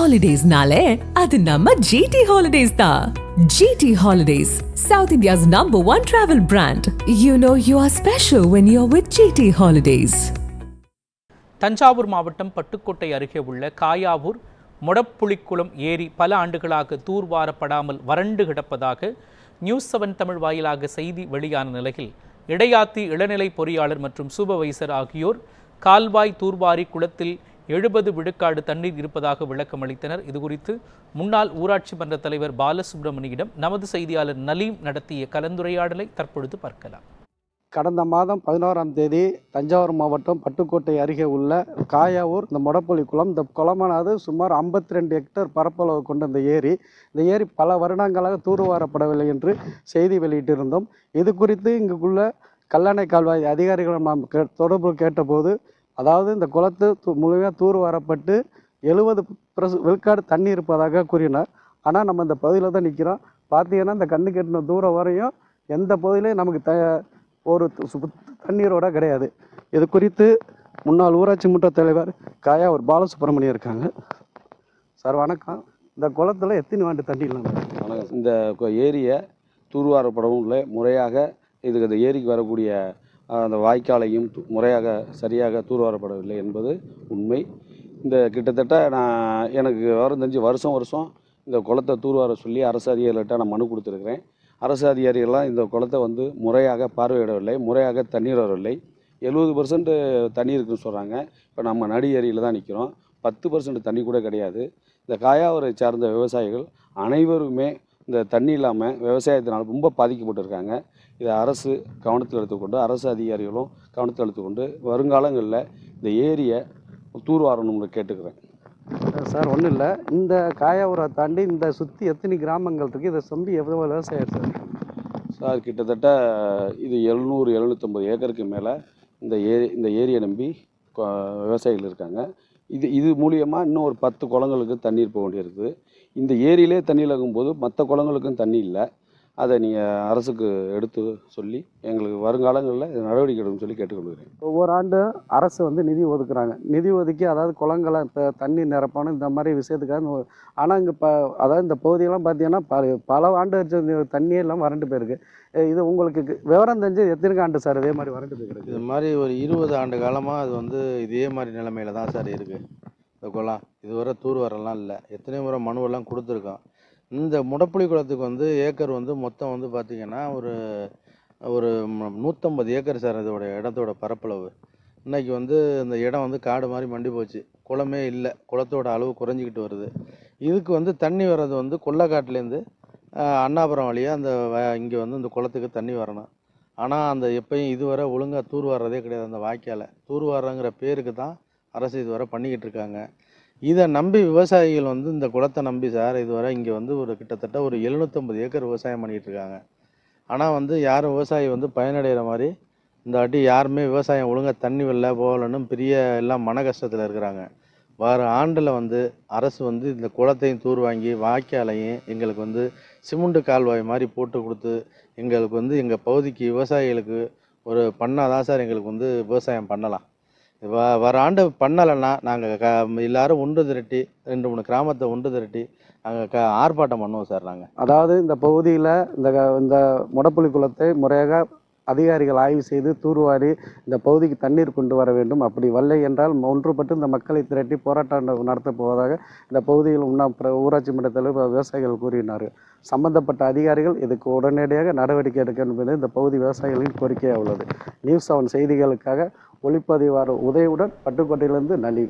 ஹாலிடேஸ்னாலே அது நம்ம ஜிடி ஹாலிடேஸ் தான் GT holidays south India's number one travel brand you know you are special when you are with GT holidays Thanjavur மாவட்டம் பட்டுக்கோட்டை அருகே உள்ள காயாவூர் மொடப்புளிக்குளம் ஏரி பல ஆண்டுகளாக தூர்வாரப்படாமல் வறண்டு கிடப்பதாக நியூஸ் செவன் தமிழ் வாயிலாக செய்தி வெளியான நிலையில் இடையாத்தி இளநிலை பொறியாளர் மற்றும் சூப்பர்வைசர் ஆகியோர் கால்வாய் தூர்வாரி குளத்தில் எழுபது விழுக்காடு தண்ணீர் இருப்பதாக விளக்கம் அளித்தனர். இதுகுறித்து முன்னாள் ஊராட்சி மன்ற தலைவர் பாலசுப்ரமணியிடம் நமது செய்தியாளர் நலீம் நடத்திய கலந்துரையாடலை தற்பொழுது பார்க்கலாம். கடந்த மாதம் பதினோராம் தேதி தஞ்சாவூர் மாவட்டம் பட்டுக்கோட்டை அருகே உள்ள காயாவூர் இந்த மொடப்பள்ளி குளம். இந்த குளமானது சுமார் 52 ரெண்டு ஹெக்டர் பரப்பளவு கொண்ட இந்த ஏரி. இந்த ஏரி பல வருடங்களாக தூர்வாரப்படவில்லை என்று செய்தி வெளியிட்டிருந்தோம். இது குறித்து இங்குள்ள கல்லணை கால்வாய் அதிகாரிகளிடம் நாம் கே தொடர்பு கேட்டபோது அதாவது இந்த குளத்து முழுமையாக தூர் தூர்வாரப்பட்டு எழுபது விழுக்காடு தண்ணி இருப்பதாக கூறினார். ஆனால் நம்ம இந்த பகுதியில் தான் நிற்கிறோம் பார்த்தீங்கன்னா இந்த கண்ணு கெட்டின தூரம் வரையும் எந்த பகுதியிலையும் நமக்கு த ஒரு தண்ணீரோட கிடையாது. இது குறித்து முன்னாள் ஊராட்சி மன்ற தலைவர் காயா ஒரு பாலசுப்ரமணியம் இருக்காங்க. சார் வணக்கம். இந்த குளத்துல எத்தனை ஆண்டு தண்ணி இல்லாமல் வணக்கம். இந்த ஏரியை தூர்வாரப்படவும் இல்லை. முறையாக இதுக்கு அந்த ஏரிக்கு வரக்கூடிய அந்த வாய்க்காலையும் து- முறையாக சரியாக தூர்வாரப்படவில்லை என்பது உண்மை. இந்த கிட்டத்தட்ட நான் எனக்கு விவரம் தெரிஞ்சு வருஷம் வருஷம் இந்த குளத்தை தூர்வார சொல்லி அரசு அதிகாரிகள்கிட்ட நான் மனு கொடுத்துருக்குறேன். அரசு அதிகாரிகள்லாம் இந்த குளத்தை வந்து முறையாக பார்வையிடவில்லை முறையாக தண்ணீர் வரவில்லை. எழுபது பர்சன்ட் தண்ணி இருக்குன்னு சொல்கிறாங்க இப்போ நம்ம நடி ஏரியில் தான் நிற்கிறோம் பத்து பர்சன்ட் தண்ணி கூட கிடையாது. இந்த காயாவரை சார்ந்த விவசாயிகள் அனைவருமே இந்த தண்ணி இல்லாமல் விவசாயத்தினால் ரொம்ப பாதிக்கப்பட்டிருக்காங்க. இதை அரசு கவனத்தில் எடுத்துக்கொண்டு அரசு அதிகாரிகளும் கவனத்தில் எடுத்துக்கொண்டு வருங்காலங்களில் இந்த ஏரியை தூர்வாரணும்னு கேட்டுக்கிறேன். சார் ஒன்றும் இல்லை. இந்த காயாவூரை தாண்டி இந்த சுற்றி எத்தனை கிராமங்கள் இருக்குது இதை சொம்பி எவ்வளோ விவசாயம் சார்? சார் கிட்டத்தட்ட இது எழுநூறு எழுநூற்றம்பது ஏக்கருக்கு மேலே இந்த ஏரி இந்த ஏரியை நம்பி விவசாயிகள் இருக்காங்க. இது இது மூலியமாக இன்னும் ஒரு பத்து குளங்களுக்கு தண்ணீர் போக வேண்டியிருக்குது. இந்த ஏரியிலே தண்ணி இழக்கும்போது மற்ற குளங்களுக்கும் தண்ணி இல்லை. அதை நீங்கள் அரசுக்கு எடுத்து சொல்லி எங்களுக்கு வருங்காலங்களில் இது நடவடிக்கை எடுக்கணும்னு சொல்லி கேட்டுக்கொள்கிறேன். ஒவ்வொரு ஆண்டும் அரசு வந்து நிதி ஒதுக்குறாங்க. நிதி ஒதுக்கி அதாவது குளங்களை இப்போ தண்ணி நிரப்பணும் இந்த மாதிரி விஷயத்துக்காக ஆனால் இங்கே இப்போ அதாவது இந்த பகுதியெல்லாம் பார்த்தீங்கன்னா பல பல ஆண்டு தண்ணியே எல்லாம் வறண்டு போயிருக்கு. இது உங்களுக்கு விவரம் தெரிஞ்சு எத்தனை ஆண்டு சார் இதே மாதிரி வறண்டு போயிருக்கு? இது மாதிரி ஒரு இருபது ஆண்டு காலமாக அது வந்து இதே மாதிரி நிலைமையில தான் சார் இருக்குது இந்த குளம் இதுவரை தூர் வரலாம் இல்லை. எத்தனை முறை மனுவெல்லாம் கொடுத்துருக்கோம். இந்த முடப்புளி குளத்துக்கு வந்து ஏக்கர் வந்து மொத்தம் வந்து பார்த்திங்கன்னா ஒரு ஒரு நூற்றம்பது ஏக்கர் சார் இதோட இடத்தோட பரப்பளவு. இன்றைக்கி வந்து இந்த இடம் வந்து காடு மாதிரி மண்டி போச்சு. குளமே இல்லை. குளத்தோட அளவு குறைஞ்சிக்கிட்டு வருது. இதுக்கு வந்து தண்ணி வர்றது வந்து கொள்ளக்காட்டிலேருந்து அண்ணாபுரம் வழியாக அந்த இங்கே வந்து இந்த குளத்துக்கு தண்ணி வரணும். ஆனால் அந்த எப்பயும் இதுவரை ஒழுங்காக தூர் வர்றதே கிடையாது அந்த வாய்க்கால. தூர் வர்றங்கிற பேருக்கு தான் அரசு இதுவரை பண்ணிக்கிட்டு இருக்காங்க. இதை நம்பி விவசாயிகள் வந்து இந்த குளத்தை நம்பி சார் இதுவரை இங்கே வந்து ஒரு கிட்டத்தட்ட ஒரு எழுநூற்றம்பது ஏக்கர் விவசாயம் பண்ணிகிட்டு இருக்காங்க ஆனால் வந்து யாரும் விவசாயி வந்து பயனடைகிற மாதிரி இந்த வாட்டி யாருமே விவசாயம் ஒழுங்காக தண்ணி வரல போகலன்னு பெரிய எல்லாம் மன கஷ்டத்தில் இருக்கிறாங்க. வர ஆண்டில் வந்து அரசு வந்து இந்த குளத்தையும் தூர் வாங்கி வாய்க்காலையும் எங்களுக்கு வந்து சிமெண்ட்டு கால்வாய் மாதிரி போட்டு கொடுத்து எங்களுக்கு வந்து எங்கள் பகுதிக்கு விவசாயிகளுக்கு ஒரு பண்ணாதான் சார் எங்களுக்கு வந்து விவசாயம் பண்ணலாம். வ வர ஆண்டு பண்ணலைன்னா நாங்கள் க எல்லாரும் ஒன்று திரட்டி ரெண்டு மூணு கிராமத்தை ஒன்று திரட்டி நாங்கள் க ஆர்ப்பாட்டம் பண்ணுவோம் சார் நாங்கள் அதாவது இந்த பகுதியில் இந்த க- இந்த முடப்புலி குளத்தை முறையாக அதிகாரிகள் ஆய்வு செய்து தூர்வாரி இந்த பகுதிக்கு தண்ணீர் கொண்டு வர வேண்டும். அப்படி வரலை என்றால் ஒன்றுபட்டு இந்த மக்களை திரட்டி போராட்டம் நடத்தப் போவதாக இந்த பகுதியில் உண்ணா பிர- ஊராட்சி மன்ற தலைவர் விவசாயிகள் கூறினார் சம்பந்தப்பட்ட அதிகாரிகள் இதுக்கு உடனடியாக நடவடிக்கை எடுக்க என்பது இந்த பகுதி விவசாயிகளின் கோரிக்கையாக உள்ளது. நியூஸ் செவன் செய்திகளுக்காக ஒளிப்பதிவாளர் உதயவுடன் பட்டுக்கோட்டையிலிருந்து நலி